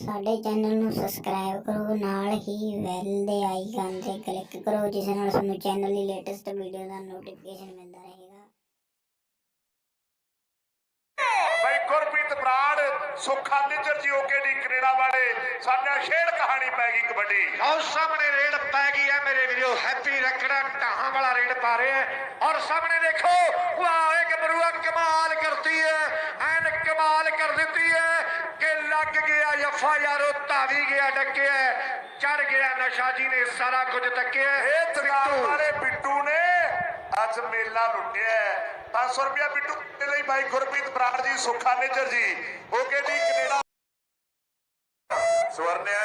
ਸਾਡੇ ਚੈਨਲ ਨੂੰ ਸਬਸਕ੍ਰਾਈਬ ਕਰੋ ਨਾਲ ਹੀ ਬੈਲ ਦੇ ਆਈਕਨ ਤੇ ਕਲਿੱਕ ਕਰੋ ਜਿਸ ਨਾਲ ਤੁਹਾਨੂੰ ਚੈਨਲ ਦੀ ਲੇਟੈਸਟ ਵੀਡੀਓ ਦਾ ਨੋਟੀਫਿਕੇਸ਼ਨ ਮਿਲਦਾ ਰਹੇਗਾ। ਭਾਈ ਗੁਰਪ੍ਰੀਤ ਬਰਾੜ ਸੁੱਖਾ ਨਿੱਜਰ ਜੀ ਓਕੇ ਦੀ ਕੈਨੇਡਾ ਵਾਲੇ ਸਾਡਾ ਸ਼ੇਰ ਕਹਾਣੀ ਪੈ ਗਈ ਕਬੱਡੀ। ਔਰ ਸਾਹਮਣੇ ਰੇਡ ਪੈ ਗਈ ਹੈ ਮੇਰੇ ਵੀਰੋ ਹੈਪੀ ਰਖੜਾ ਢਾਹਾਂ ਵਾਲਾ ਰੇਡ ਪਾ ਰਿਹਾ ਹੈ। ਔਰ ਸਾਹਮਣੇ ਦੇਖੋ ਵਾਹ ਇਹ ਗੱਭਰੂਆ ਕਮਾਲ ਕਰਦੀ ਹੈ ਐਨ ਕਮਾਲ ਕਰ ਦਿੱਤੀ ਹੈ ਕਿ ਲੱਗ ਯਫਾ ਯਾਰੋ ਧਾਵੀ ਗਿਆ ਡੱਕਿਆ ਚੜ ਗਿਆ ਨਸ਼ਾ ਜੀ ਨੇ ਸਾਰਾ ਕੁਝ ਤੱਕਿਆ ਇਹ ਤਰਾਰ ਵਾਲੇ ਬਿੱਟੂ ਨੇ ਅੱਜ ਮੇਲਾ ਲੁੱਟਿਆ 500 ਰੁਪਿਆ ਬਿੱਟੂ ਦੇ ਲਈ ਭਾਈ ਗੁਰਪ੍ਰੀਤ ਬਰਾੜ ਜੀ ਸੁੱਖਾ ਨਿੱਜਰ ਜੀ। ਓਕੇ ਦੀ ਕੈਨੇਡਾ ਸਵਰਨਿਆ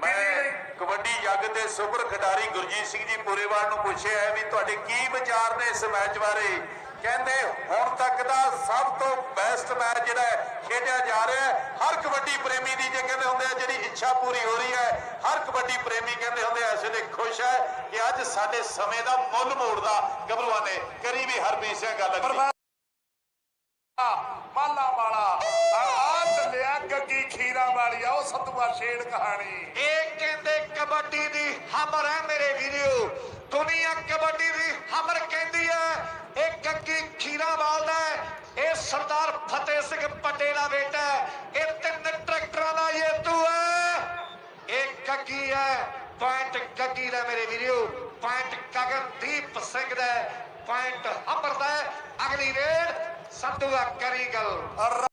ਮੈਂ ਕਬੱਡੀ ਜੱਗ ਦੇ ਸੁਪਰ ਖਿਡਾਰੀ ਗੁਰਜੀਤ ਸਿੰਘ ਜੀ ਪੂਰੇਵਾਲ ਨੂੰ ਪੁੱਛਿਆ ਹੈ ਵੀ ਤੁਹਾਡੇ ਕੀ ਵਿਚਾਰ ਨੇ ਇਸ ਮੈਚ ਬਾਰੇ? ਕਹਿੰਦੇ ਹੁਣ ਤੱਕ ਦਾ ਸਭ ਤੋਂ ਬੈਸਟ ਮੈਚ ਜਿਹੜਾ ਖੇਡਿਆ ਜਾ ਰਿਹਾ ਹੈ। ਹਰ ਕਬੱਡੀ ਪ੍ਰੇਮੀ ਦੀ ਜੇ ਕਹਿੰਦੇ ਹੁੰਦੇ ਆ ਜਿਹੜੀ ਇੱਛਾ ਪੂਰੀ ਹੋ ਰਹੀ ਹੈ ਹਰ ਕਬੱਡੀ ਪ੍ਰੇਮੀ ਕਹਿੰਦੇ ਹੁੰਦੇ ਆ ਇਸ ਵੇਲੇ ਖੁਸ਼ ਹੈ ਕਿ ਅੱਜ ਸਾਡੇ ਸਮੇਂ ਦਾ ਮੁੱਲ ਮੋੜਦਾ ਗੱਭਰੂਆਂ ਨੇ। ਕਰੀ ਵੀ ਹਰਪ੍ਰੀਤ ਸਿੰਘ ਗੱਲ ਕਰੀ ਮਾਲਾ ਵਾਲਾ ਆ ਆ ਚੱਲਿਆ ਗੱਗੀ ਖੀਰਾ ਵਾਲੀ ਆ ਉਹ ਸਤਵਾ ਸ਼ੇਰ ਕਹਾਣੀ। ਇਹ ਕਹਿੰਦੇ ਕਬੱਡੀ ਦੀ ਹਮਰ ਹੈ ਮੇਰੇ ਵੀਰੋ। ਦੁਨੀਆ ਕਬੱਡੀ ਦੀ ਹਮਰ ਕਹਿੰਦੀ ਹੈ ਇਹ ਗੱਗੀ ਖੀਰਾ ਵਾਲਦਾ ਹੈ ਇਹ ਸਰਦਾਰ ਫਤਿਹ ਸਿੰਘ ਪੱਟੇ ਦਾ ਬੇਟਾ ਇਹ ਤਿੰਨ ਟਰੈਕਟਰਾਂ ਦਾ ਜੇਤੂ ਹੈ। ਇਹ ਗੱਗੀ ਹੈ। ਪੁਆਇੰਟ ਗੱਗੀ ਦਾ ਮੇਰੇ ਵੀਰੋ, ਪੁਆਇੰਟ ਗਗਨਦੀਪ ਸਿੰਘ ਦਾ ਪੁਆਇੰਟ ਹਮਰ ਦਾ ਹੈ। ਅਗਲੀ ਰੇਡ ਸੰਧੂ ਦਾ ਕਰੀ ਗੱਲ